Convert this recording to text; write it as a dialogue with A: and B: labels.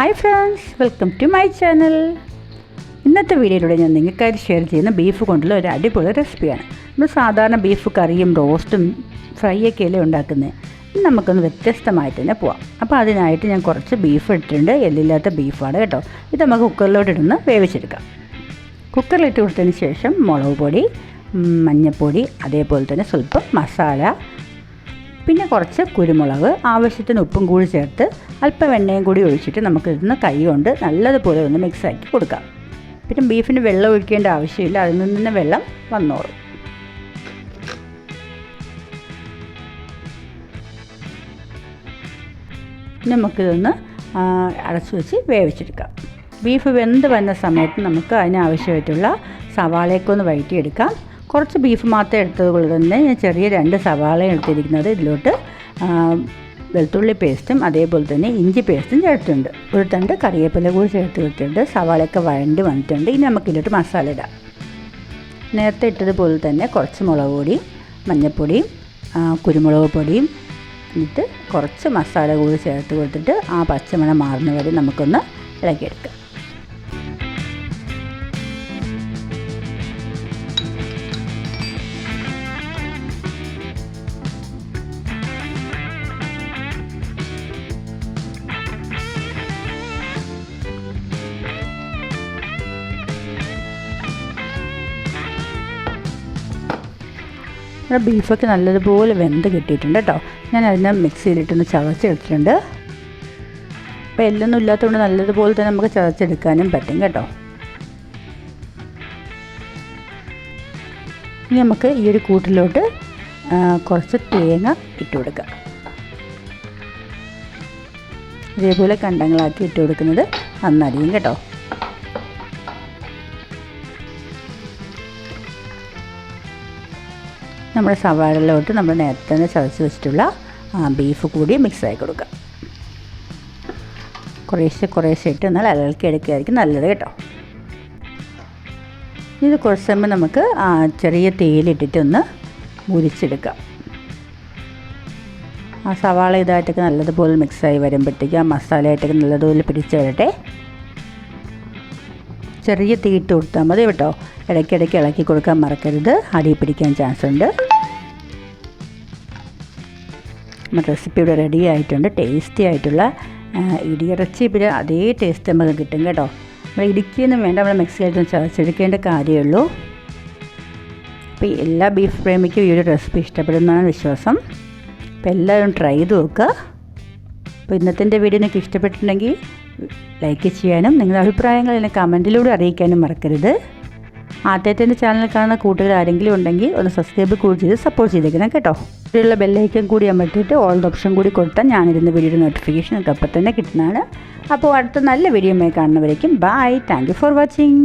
A: Hi friends welcome to my channel. ഇന്നത്തെ വീഡിയോയിലൂടെ ഞാൻ നിങ്ങൾക്കായി ഷെയർ ചെയ്യുന്ന ബീഫ് കൊണ്ടുള്ള ഒരു അടിപൊളി റെസിപ്പിയാണ്. നമ്മൾ സാധാരണ ബീഫ് കറിയും റോസ്റ്റും ഫ്രൈ ഒക്കെ അല്ലേ ഉണ്ടാക്കുന്നത് നമുക്കൊന്ന് വ്യത്യസ്തമായിട്ട് തന്നെ പോവാം. അപ്പോൾ അതിനായിട്ട് ഞാൻ കുറച്ച് ബീഫ് ഇട്ടിട്ടുണ്ട് എല്ലില്ലാത്ത ബീഫാണ് കേട്ടോ. ഇത് നമുക്ക് കുക്കറിലോട്ട് ഇടുന്ന് വേവിച്ചെടുക്കാം. കുക്കറിലിട്ട് കൊടുത്തതിന് ശേഷം മുളക് പൊടി മഞ്ഞൾപ്പൊടി അതേപോലെ തന്നെ സ്വല്പം മസാല പിന്നെ കുറച്ച് കുരുമുളക് ആവശ്യത്തിന് ഉപ്പും കൂടി ചേർത്ത് അല്പം എണ്ണയും കൂടി ഒഴിച്ചിട്ട് നമുക്ക് ഇതിന്ന് കൈ കൊണ്ട് നല്ലതുപോലെ ഒന്ന് മിക്സാക്കി കൊടുക്കാം. പിന്നെ ബീഫിന് വെള്ളം ഒഴിക്കേണ്ട ആവശ്യമില്ല അതിൽ നിന്ന് തന്നെ വെള്ളം വന്നോളും. നമുക്കിതൊന്ന് അടച്ചു വെച്ച് വേവിച്ചെടുക്കാം. ബീഫ് വെന്ത് വന്ന സമയത്ത് നമുക്ക് അതിനാവശ്യമായിട്ടുള്ള സവാളയൊക്കെ ഒന്ന് വഴറ്റിയെടുക്കാം. കുറച്ച് ബീഫ് മാത്രം എടുത്തത് കൊണ്ട് തന്നെ ഞാൻ ചെറിയ രണ്ട് സവാള എടുത്തിരിക്കുന്നത് ഇതിലോട്ട് വെളുത്തുള്ളി പേസ്റ്റും അതേപോലെ തന്നെ ഇഞ്ചി പേസ്റ്റും ചേർത്തിട്ടുണ്ട്. ഒരു തണ്ട് കറിവേപ്പില കൂടി ചേർത്ത് വെച്ചിട്ടുണ്ട്. സവാളയൊക്കെ വഴണ്ടി വന്നിട്ടുണ്ട്. ഇനി നമുക്ക് ഇതിലോട്ട് മസാല ഇടാം. നേരത്തെ ഇട്ടതുപോലെ തന്നെ കുറച്ച് മുളക് പൊടിയും മഞ്ഞൾപ്പൊടിയും കുരുമുളക് പൊടിയും എന്നിട്ട് കുറച്ച് മസാല കൂടി ചേർത്ത് കൊടുത്തിട്ട് ആ പച്ചമണം മാറുന്ന വരെ നമുക്കൊന്ന് ഇളക്കിയെടുക്കാം. നമ്മുടെ ബീഫൊക്കെ നല്ലതുപോലെ വെന്ത് കിട്ടിയിട്ടുണ്ട് കേട്ടോ. ഞാൻ അതിനെ മിക്സിയിലിട്ടൊന്ന് ചതച്ചെടുത്തിട്ടുണ്ട്. അപ്പോൾ എല്ലൊന്നും ഇല്ലാത്തതുകൊണ്ട് നല്ലതുപോലെ തന്നെ നമുക്ക് ചതച്ചെടുക്കാനും പറ്റും കേട്ടോ. ഇനി നമുക്ക് ഈ ഒരു കൂട്ടിലോട്ട് കുറച്ച് തേങ്ങ ഇട്ട് കൊടുക്കാം. ഇതേപോലെ കണ്ടങ്ങളാക്കി ഇട്ട് കൊടുക്കുന്നത് നന്നറിയും കേട്ടോ. നമ്മുടെ സവാളയിലോട്ട് നമ്മൾ നേരത്തെ തന്നെ ചതച്ച് വെച്ചിട്ടുള്ള ബീഫ് കൂടി മിക്സ് ആയി കൊടുക്കാം. കുറേശ്ശെ കുറേശ്ശെ ഇട്ട് എന്നാൽ ഇളക്കി എടുക്കുകയായിരിക്കും നല്ലത് കേട്ടോ. ഇത് കുറച്ച് സമയം നമുക്ക് ചെറിയ തേയിലിട്ടിട്ടൊന്ന് മുരിച്ചെടുക്കാം. ആ സവാള ഇതായിട്ടൊക്കെ നല്ലതുപോലെ മിക്സായി വരുമ്പോഴത്തേക്ക് ആ മസാലയായിട്ടൊക്കെ നല്ലതുപോലെ പിടിച്ച് വരട്ടെ. ചെറിയ തീയിട്ട് കൊടുത്താൽ മതി കേട്ടോ. ഇടയ്ക്കിടയ്ക്ക് ഇളക്കി കൊടുക്കാൻ മറക്കരുത്. അടി പിടിക്കാൻ ചാൻസ് ഉണ്ട്. റെസിപ്പി ഇവിടെ റെഡി ആയിട്ടുണ്ട്. ടേസ്റ്റി ആയിട്ടുള്ള ഇടിയിറച്ചി പിന്നെ അതേ ടേസ്റ്റ് നമുക്ക് കിട്ടും കേട്ടോ. നമ്മൾ ഇടുക്കിയൊന്നും വേണ്ട നമ്മൾ മിക്സിയായിട്ട് ചതച്ചെടുക്കേണ്ട കാര്യമുള്ളൂ അപ്പോൾ എല്ലാ ബീഫ് പ്രേമിക്കും ഈ ഒരു റെസിപ്പി ഇഷ്ടപ്പെടുന്നതാണ് വിശ്വാസം. അപ്പോൾ എല്ലാവരും ട്രൈ ചെയ്ത് നോക്കുക. അപ്പോൾ ഇന്നത്തെ വീഡിയോ നിങ്ങൾക്ക് ഇഷ്ടപ്പെട്ടിട്ടുണ്ടെങ്കിൽ ലൈക്ക് ചെയ്യാനും നിങ്ങളുടെ അഭിപ്രായങ്ങൾ എന്നെ കമന്റിലൂടെ അറിയിക്കാനും മറക്കരുത്. ആദ്യത്തെ ചാനൽ കാണുന്ന കൂട്ടുകാർ ആരെങ്കിലും ഉണ്ടെങ്കിൽ ഒന്ന് സബ്സ്ക്രൈബ് കൂടി ചെയ്ത് സപ്പോർട്ട് ചെയ്തേക്കണം കേട്ടോ. ഇവിടെയുള്ള ബെല്ലൈക്കൻ കൂടി അമർത്തിയിട്ട് ഓൾ ഓപ്ഷൻ കൂടി കൊടുത്താൽ ഞാനിരുന്ന് വീഡിയോയുടെ നോട്ടിഫിക്കേഷൻ ഒക്കെ അപ്പം തന്നെ കിട്ടുന്നതാണ്. അപ്പോൾ അടുത്ത നല്ല വീഡിയോ കാണുന്നവരേക്കും ബൈ താങ്ക് ഫോർ വാച്ചിങ്